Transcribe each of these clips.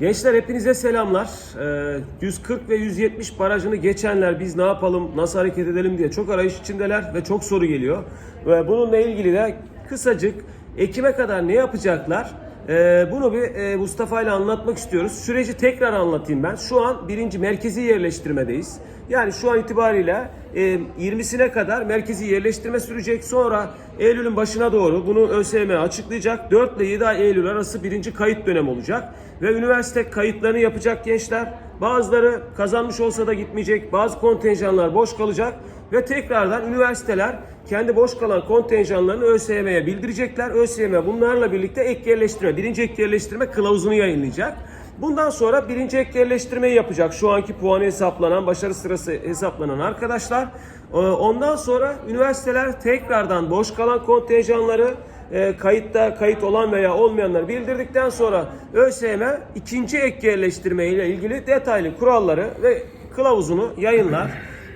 Gençler hepinize selamlar. Ee, 140 ve 170 barajını geçenler biz ne yapalım, nasıl hareket edelim diye çok arayış içindeler ve çok soru geliyor. Ve bununla ilgili de kısacık Ekim'e kadar ne yapacaklar? Ee, bunu bir e, Mustafa ile anlatmak istiyoruz. Süreci tekrar anlatayım ben. Şu an birinci merkezi yerleştirmedeyiz. Yani şu an itibariyle e, 20'sine kadar merkezi yerleştirme sürecek. Sonra Eylül'ün başına doğru bunu ÖSYM açıklayacak. 4 ile 7 ay Eylül arası birinci kayıt dönemi olacak. Ve üniversite kayıtlarını yapacak gençler. Bazıları kazanmış olsa da gitmeyecek. Bazı kontenjanlar boş kalacak. Ve tekrardan üniversiteler kendi boş kalan kontenjanlarını ÖSYM'ye bildirecekler. ÖSYM bunlarla birlikte ek yerleştirme, birinci ek yerleştirme kılavuzunu yayınlayacak. Bundan sonra birinci ek yerleştirmeyi yapacak. Şu anki puanı hesaplanan, başarı sırası hesaplanan arkadaşlar. Ee, Ondan sonra üniversiteler tekrardan boş kalan kontenjanları e, kayıtta kayıt olan veya olmayanları bildirdikten sonra ÖSYM ikinci ek yerleştirme ile ilgili detaylı kuralları ve kılavuzunu yayınlar.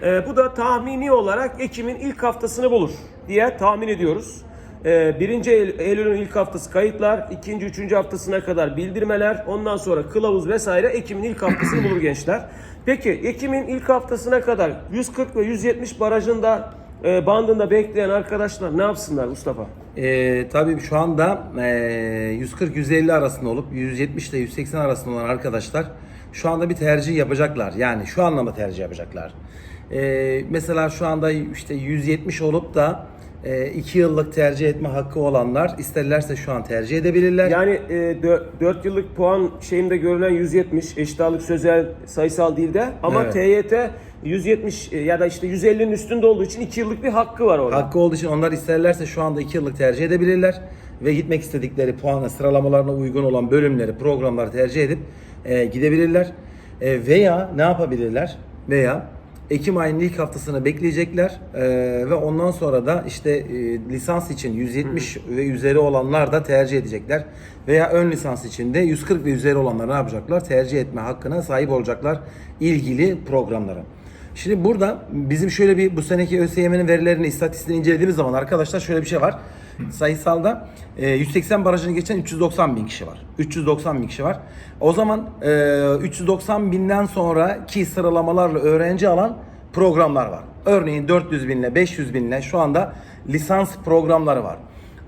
Ee, bu da tahmini olarak Ekim'in ilk haftasını bulur diye tahmin ediyoruz. Ee, birinci Eylül- Eylül'ün ilk haftası kayıtlar, ikinci, üçüncü haftasına kadar bildirmeler, ondan sonra kılavuz vesaire Ekim'in ilk haftasını bulur gençler. Peki Ekim'in ilk haftasına kadar 140 ve 170 barajında e, bandında bekleyen arkadaşlar ne yapsınlar Mustafa? Ee, tabii şu anda ee, 140-150 arasında olup 170 ile 180 arasında olan arkadaşlar şu anda bir tercih yapacaklar. Yani şu anlamda tercih yapacaklar. Ee, mesela şu anda işte 170 olup da 2 yıllık tercih etme hakkı olanlar isterlerse şu an tercih edebilirler. Yani e, 4 yıllık puan şeyinde görülen 170 eşit ağırlık sözel sayısal dilde ama Evet. TYT 170 e, ya da işte 150'nin üstünde olduğu için 2 yıllık bir hakkı var orada. Hakkı olduğu için onlar isterlerse şu anda 2 yıllık tercih edebilirler ve gitmek istedikleri puanla sıralamalarına uygun olan bölümleri, programları tercih edip e, gidebilirler. E, veya ne yapabilirler? Veya Ekim ayının ilk haftasını bekleyecekler e, ve ondan sonra da işte e, lisans için 170 ve üzeri olanlar da tercih edecekler. Veya ön lisans için de 140 ve üzeri olanlar ne yapacaklar? Tercih etme hakkına sahip olacaklar ilgili programlara. Şimdi burada bizim şöyle bir bu seneki ÖSYM'nin verilerini, istatistiğini incelediğimiz zaman arkadaşlar şöyle bir şey var. Sayısalda e, 180 barajını geçen 390 bin kişi var. 390 bin kişi var. O zaman e, 390 binden sonraki sıralamalarla öğrenci alan programlar var. Örneğin 400 binle 500 binle şu anda lisans programları var.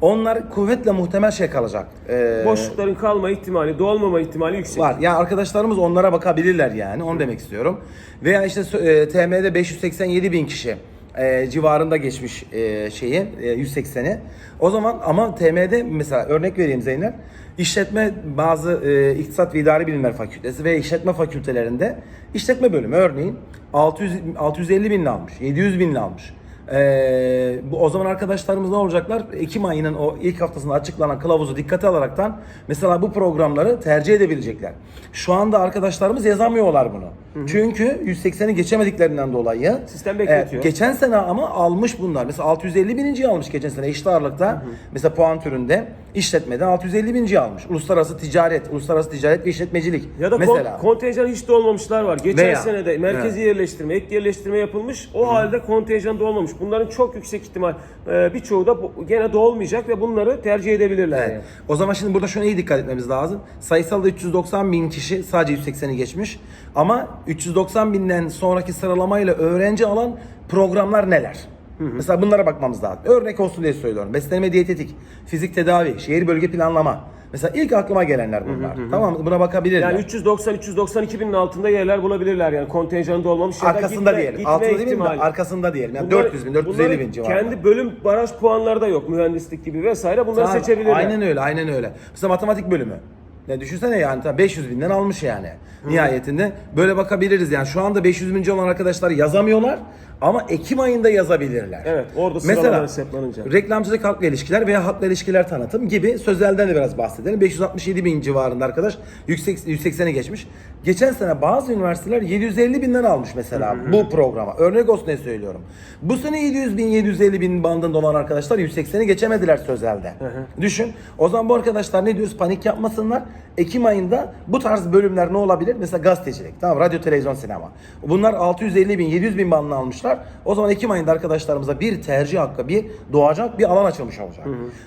Onlar kuvvetle muhtemel şey kalacak. E, Boşlukların kalma ihtimali, dolmama ihtimali yüksek. Var. Yani arkadaşlarımız onlara bakabilirler yani. Onu demek istiyorum. Veya işte e, TM'de 587 bin kişi e, civarında geçmiş e, şeyi e, 180'i. O zaman ama TM'de mesela örnek vereyim Zeynep. İşletme bazı e, iktisat ve idari bilimler fakültesi ve işletme fakültelerinde işletme bölümü örneğin 600 650 bin almış, 700 bin almış. Ee, bu o zaman arkadaşlarımız ne olacaklar? Ekim ayının o ilk haftasında açıklanan kılavuzu dikkate alaraktan mesela bu programları tercih edebilecekler. Şu anda arkadaşlarımız yazamıyorlar bunu. Çünkü 180'i geçemediklerinden dolayı. Sistem bekletiyor. e, geçen sene ama almış bunlar. Mesela 650 bininciyi almış geçen sene eşit ağırlıkta. Mesela puan türünde işletmede 650 bininciyi almış. Uluslararası ticaret, uluslararası ticaret ve işletmecilik. Ya da mesela. kon- kontenjan hiç dolmamışlar var. Geçen Veya- senede merkezi yerleştirme, ek yerleştirme yapılmış. O halde kontenjan dolmamış. Bunların çok yüksek ihtimal e, birçoğu da gene dolmayacak ve bunları tercih edebilirler. Evet. yani. O zaman şimdi burada şuna iyi dikkat etmemiz lazım. Sayısalda 390 bin kişi sadece 180'i geçmiş. Ama 390 binden sonraki sıralamayla öğrenci alan programlar neler? Mesela bunlara bakmamız lazım. Örnek olsun diye söylüyorum. Beslenme diyetetik, fizik tedavi, şehir bölge planlama. Mesela ilk aklıma gelenler bunlar. Tamam mı? Buna bakabilirler. Yani 390-392 binin altında yerler bulabilirler yani kontenjanı dolmamış ya da arkasında gitme, diyelim. gitme Altında değil mi? Arkasında diyelim. Yani Bunları- 400 bin, 450 bin civarında. Kendi bölüm baraj puanları da yok mühendislik gibi vesaire bunları Tabii, seçebilirler. Aynen öyle, aynen öyle. Mesela matematik bölümü. Ne düşünsene yani tabii 500 binden almış yani. Nihayetinde böyle bakabiliriz yani. Şu anda 500 binci olan arkadaşlar yazamıyorlar ama Ekim ayında yazabilirler. Evet, orada sıralama hesaplanınca. reklamcılık halkla ilişkiler veya halkla ilişkiler tanıtım gibi sözelden de biraz bahsedelim. 567 bin civarında arkadaş yüksek 180'e geçmiş. Geçen sene bazı üniversiteler 750 binden almış mesela bu programa. Örnek olsun diye söylüyorum. Bu sene 700 bin 750 bin bandında olan arkadaşlar 180'i geçemediler sözelde. Düşün. O zaman bu arkadaşlar ne diyoruz panik yapmasınlar. Ekim ayında bu tarz bölümler ne olabilir? Mesela gazetecilik, tamam radyo, televizyon, sinema. Bunlar 650 bin, 700 bin bandını almışlar. O zaman Ekim ayında arkadaşlarımıza bir tercih hakkı, bir doğacak bir alan açılmış olacak.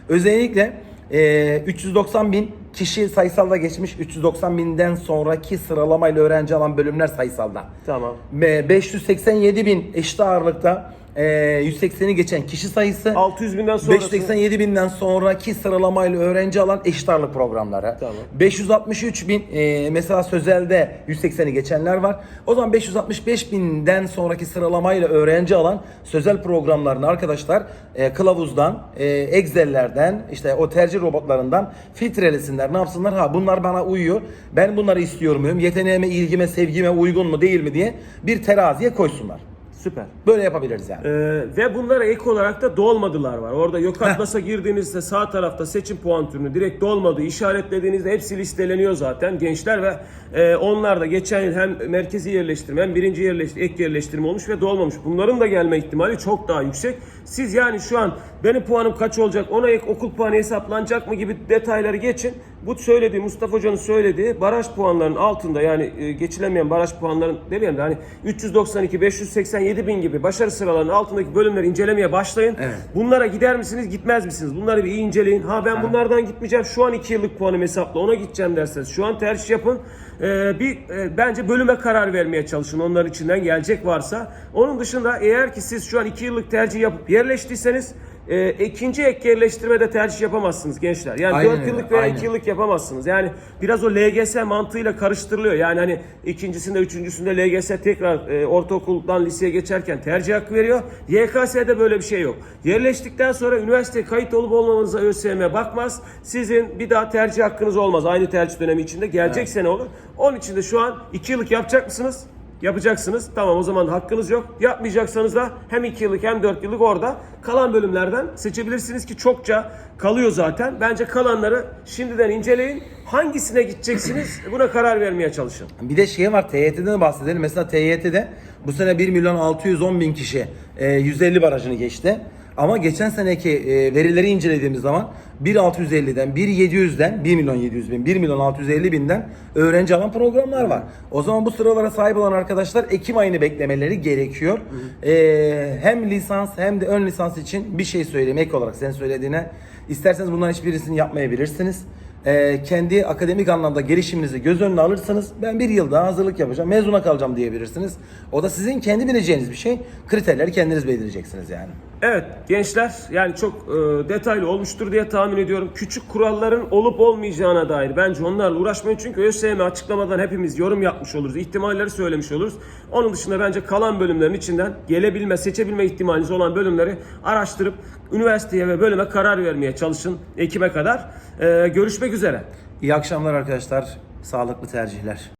Özellikle Ee, 390 bin kişi sayısalda geçmiş. 390 binden sonraki sıralamayla öğrenci alan bölümler sayısalda. Tamam. Ve 587 bin eşit ağırlıkta e, 180'i geçen kişi sayısı. 600 binden sonrası. 587 binden sonraki sıralamayla öğrenci alan eşit ağırlık programları. Tamam. 563 bin e, mesela sözelde 180'i geçenler var. O zaman 565 binden sonraki sıralamayla öğrenci alan sözel programlarını arkadaşlar e, kılavuzdan, e, Excel'lerden, işte o tercih robotlarından filtrelesinler. Ne yapsınlar? Ha bunlar bana uyuyor. Ben bunları istiyor muyum? Yeteneğime, ilgime, sevgime uygun mu değil mi diye bir teraziye koysunlar. Süper. Böyle yapabiliriz yani. Ee, ve bunlara ek olarak da dolmadılar var. Orada yok atlas'a girdiğinizde sağ tarafta seçim puan türünü direkt dolmadı işaretlediğinizde hepsi listeleniyor zaten gençler ve e, onlar da geçen yıl hem merkezi yerleştirme hem birinci yerleştirme, ek yerleştirme olmuş ve dolmamış. Bunların da gelme ihtimali çok daha yüksek. Siz yani şu an benim puanım kaç olacak ona ek okul puanı hesaplanacak mı gibi detayları geçin. Bu söylediği Mustafa Hoca'nın söylediği baraj puanlarının altında yani e, geçilemeyen baraj puanların demeyelim de hani 392, 587 bin gibi başarı sıralarının altındaki bölümleri incelemeye başlayın. Evet. Bunlara gider misiniz gitmez misiniz? Bunları bir iyi inceleyin. Ha ben bunlardan gitmeyeceğim şu an 2 yıllık puanım hesapla ona gideceğim derseniz şu an tercih yapın. Ee, bir e, bence bölüme karar vermeye çalışın onların içinden gelecek varsa. Onun dışında eğer ki siz şu an 2 yıllık tercih yapıp yerleştiyseniz e, ikinci ek yerleştirmede tercih yapamazsınız gençler. Yani Aynen 4 öyle, yıllık veya aynen. 2 yıllık yapamazsınız. Yani biraz o LGS mantığıyla karıştırılıyor. Yani hani ikincisinde, üçüncüsünde LGS tekrar e, ortaokuldan liseye geçerken tercih hakkı veriyor. YKS'de böyle bir şey yok. Yerleştikten sonra üniversiteye kayıt olup olmamanıza ÖSYM bakmaz. Sizin bir daha tercih hakkınız olmaz. Aynı tercih dönemi içinde. Gelecek sene olur. Onun için de şu an 2 yıllık yapacak mısınız? Yapacaksınız. Tamam o zaman hakkınız yok. Yapmayacaksanız da hem 2 yıllık hem 4 yıllık orada kalan bölümlerden seçebilirsiniz ki çokça kalıyor zaten. Bence kalanları şimdiden inceleyin. Hangisine gideceksiniz buna karar vermeye çalışın. Bir de şey var TYT'den de bahsedelim. Mesela TYT'de bu sene 1 milyon 610 bin kişi e, 150 barajını geçti. Ama geçen seneki e, verileri incelediğimiz zaman 1.650'den 1.700'den 1 milyon 700 bin 1 milyon 650 binden öğrenci alan programlar var. O zaman bu sıralara sahip olan arkadaşlar Ekim ayını beklemeleri gerekiyor. E, hem lisans hem de ön lisans için bir şey söyleyeyim ek olarak senin söylediğine. İsterseniz bunların hiçbirisini yapmayabilirsiniz. Ee, kendi akademik anlamda gelişiminizi göz önüne alırsanız ben bir yıl daha hazırlık yapacağım, mezuna kalacağım diyebilirsiniz. O da sizin kendi bileceğiniz bir şey. Kriterleri kendiniz belirleyeceksiniz yani. Evet gençler yani çok e, detaylı olmuştur diye tahmin ediyorum. Küçük kuralların olup olmayacağına dair bence onlarla uğraşmayın. Çünkü ÖSYM açıklamadan hepimiz yorum yapmış oluruz. ihtimalleri söylemiş oluruz. Onun dışında bence kalan bölümlerin içinden gelebilme, seçebilme ihtimaliniz olan bölümleri araştırıp üniversiteye ve bölüme karar vermeye çalışın Ekim'e kadar. E, görüşmek üzere. İyi akşamlar arkadaşlar. Sağlıklı tercihler.